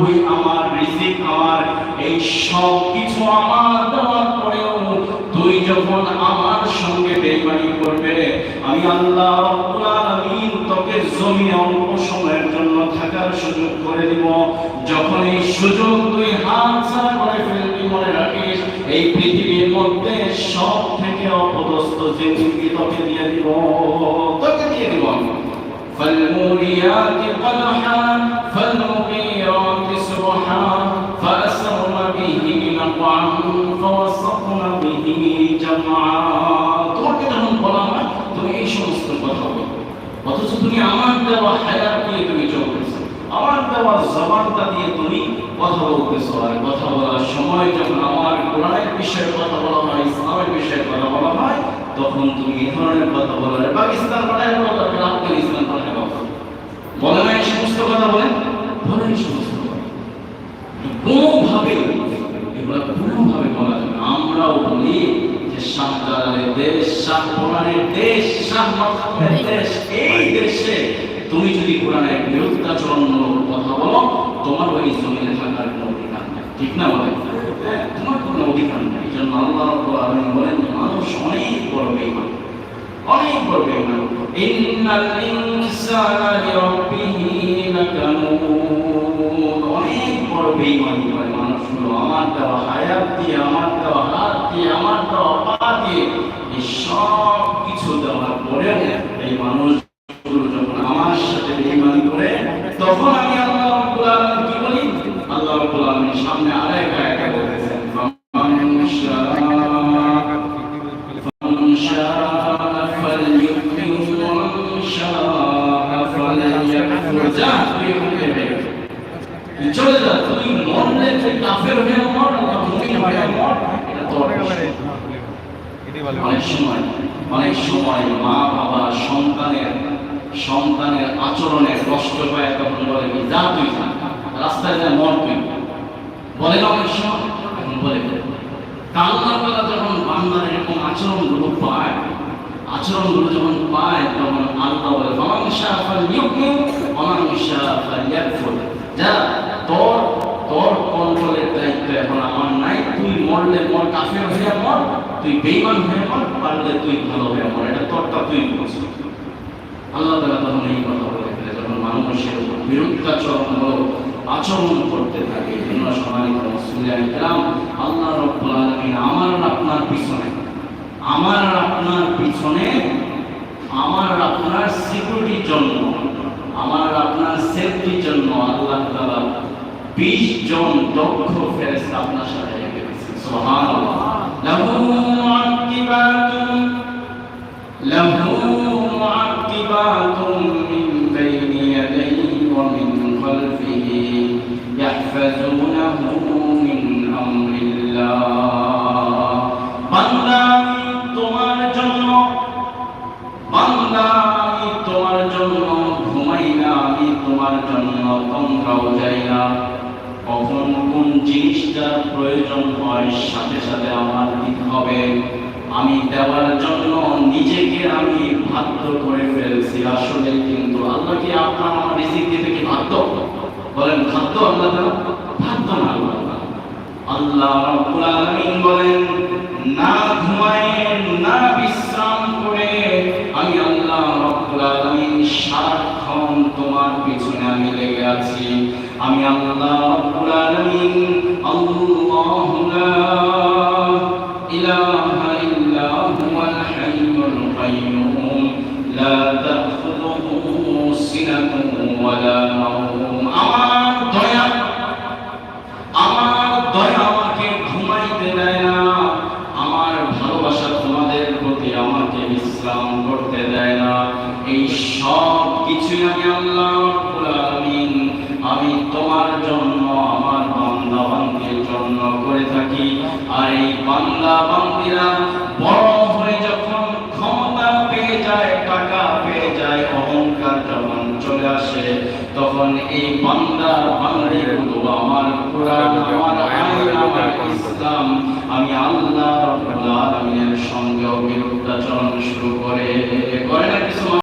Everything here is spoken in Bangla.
তুই আমার রিজিক, আমার এই সব কিছু আমার দেওয়ার পরেও তুই যখন আমার সঙ্গে বেইমানি করবে, আমি আল্লাহ রাব্বুল আলামিন তোকে জমিনে অল্প সময়ের জন্য থাকার সুযোগ করে দিব। যখন এই সুযোগ তুই হাত ছাড়া করে ফেলবি, মনে রাখিস, এই পৃথিবীর মধ্যে সব থেকে অপদস্থ জিন্দিগি তোকে দিয়ে দিব, তোকে দিয়ে দিব আমি। فالموريات قدحا فالمغيرات سبحا فأسرن به نقعا فوسطن به جمعا তোমাকে যখন বলা হয় তুমি এই সমস্ত কথা বলো অথচ তুমি আমার দেওয়া হায়াত দিয়ে তুমি চলতেছো আমার দেওয়া জবানটা দিয়ে তুমি কথা বলতেছো আর কথা বলার সময় যখন আমার কোরআনের বিষয়ে কথা বলা হয় ইসলামের বিষয়ে কথা বলা হয় তখন তুমি এই ধরনের কথা বলো আর পাকিস্তান পাঠায় বলো তারপরে আফগানিস্তান পাঠায় বলো বলে না সমস্ত কথা বলে? এই সমস্ত কথা। কোনোভাবে এগুলো কোনোভাবে বলা যাবে। আমরাও বলি যে শাহজালালের দেশ শাহপরানের দেশ শাহ মাহমুদের দেশ। এই দেশে তুমি যদি কোরআনের বিরুদ্ধাচরণমূলক কথা বলো তোমার ওই জমিনে থাকার কোনো অধিকার নেই। ঠিক না বলে? হ্যাঁ, তোমার কোনো অধিকার নেই। এই জন্য আল্লাহ রাব্বুল বলেন মানুষ অনেক বেঈমান। অনেক বড় বেঈমান। ইন্নাল ইনসানা লিরাব্বিহি লাকানুন অনেক বড় বেঈমানি করে মানুষগুলো আমার দেওয়া হায়াত দিয়ে, আমার দেওয়া হাত দিয়ে, আমার দেওয়া পা দিয়ে এই সব কিছু দেওয়ার পরেও এই মানুষগুলো যখন আমার সাথে বেঈমানি করে, তখন আমি আল্লাহ রাব্বুল কি বলি? আল্লাহ রাব্বুল সামনে আরেক চলে যা তুই মরলে তুই কাফের হয়ে মর। অনেক সময় অনেক সময়, মা বাবা, সন্তানের সন্তানের আচরণে কষ্ট পায়, তখন বলে যা তুই রাস্তায় যা, মর তুই। বলে না অনেক সময় এখন বলে কান্নার বেলা যখন বান্দার এরকম আচরণগুলো পায়, আচরণগুলো যখন পায়, তখন আল্লাহ বলে অমাংসা ফাল ইউকমিন অমাংসা ফাল ইয়াকফুর। যা তোর তোর কন্ট্রোলের দায়িত্ব এখন আমার নাই মরলে মর, কাফের হয়ে মর, তুই বেঈমান হয়ে মর, পারলে তুই ভালো হয়ে মর। এটা তোরটা তুই বুঝছিস আল্লাহ তাআলা তখন এই কথা বলে ফেলে, যখন মানুষের উপর বিরুদ্ধাচরণমূলক আচরণ করতে থাকে এই জন্য সম্মানিত মুসলিম কেরাম আল্লাহ রব্বুল আলামিন আমার আপনার পিছনে, আমার আপনার পিছনে, আমার আপনার সিকিউরিটির জন্য, আমার আপনার সেফটির জন্য আল্লাহ তাআলা 20 জন দক্ষ ফেরেশতা আপনার সাথে রেখে দিয়েছেন সুবহানাল্লাহ লাহু মুআক্কিবাতুন له معقبات من بين يديه ومن خلفه يحفظونه من أمر الله বান্দা আমি তোমার জন্য বান্দা আমি তোমার জন্য ঘুমাই না আমি তোমার জন্য তোমরাও যাই না কখন কোন জিনিসটার প্রয়োজন হয়, সাথে সাথে আমার দিতে হবে। আমি দেওয়ার জন্য নিজেকে আমি বাধ্য করে ফেলছি। আসলে কিন্তু আল্লাহ কি আপনার আমার রিজিক দিতে কি বাধ্য? বলেন, বাধ্য আল্লাহ তাআলা? বাধ্য না আল্লাহ। বলেন, না ঘুমায়, না বিশ্রাম করে আমি আল্লাহ রাব্বুল আলামিন সারাক্ষণ তোমার আমি লেগে আছি আমি আল্লাহ রাব্বুল আলামিন আল্লাহু লা ইলাহা ইল্লা হুয়াল হাইয়ুল কাইয়্যুম লা তাখুযুহু সিনাতুন ওয়ালা নাওম আমার আমি আল্লাহ আমি তোমার জন্য, আমার বান্দা বান্দির জন্য করে থাকি। আর এই বান্দা, বান্দিরা বড় হয়ে যখন ক্ষমতা পেয়ে যায়, টাকা পেয়ে যায়, অহংকার যখন চলে আসে, তখন এই বান্দা বান্দিগুলো আমার কোরআন, আমার আইন, আমার ইসলাম, আমি আল্লাহ রাব্বুল আলামিনের সঙ্গে বিরুদ্ধাচরণ শুরু করে করে না কিছু